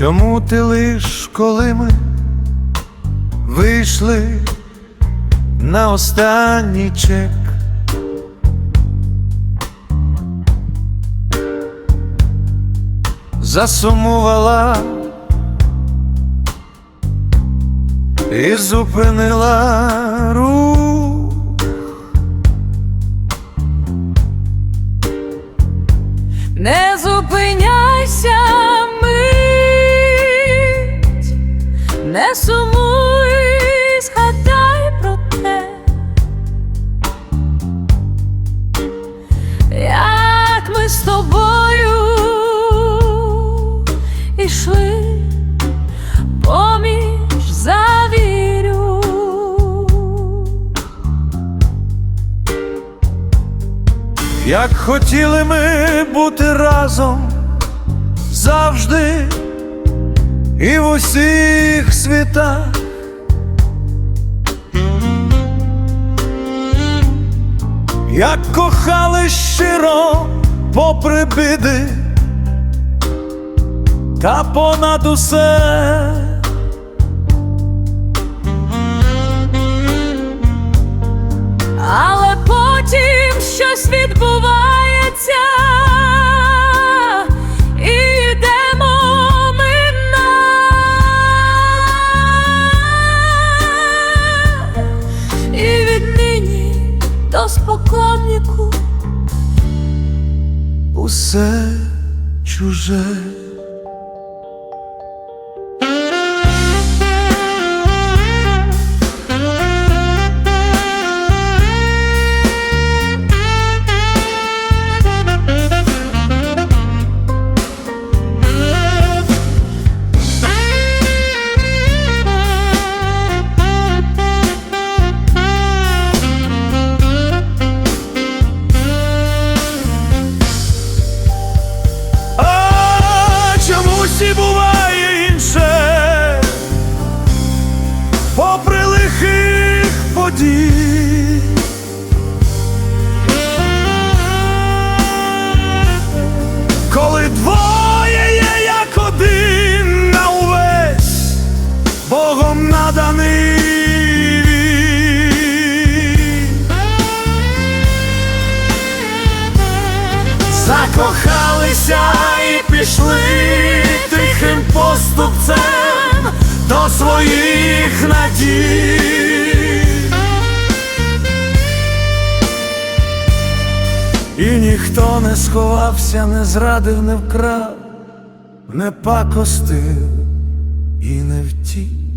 минути лиш, коли ми вийшли на останній чек. Засумувала і зупинила рух. Не зупиняйся, не сумуй, згадай про те, як ми з тобою ішли поміж завірю. Як хотіли ми бути разом завжди і в усіх світах. Як кохали щиро попри біди та понад усе. Але потім щось відбувається, до усе чуже. Закохалися і пішли тихим поступцем до своїх надій. І ніхто не сховався, не зрадив, не вкрав, не пакостив і не втік.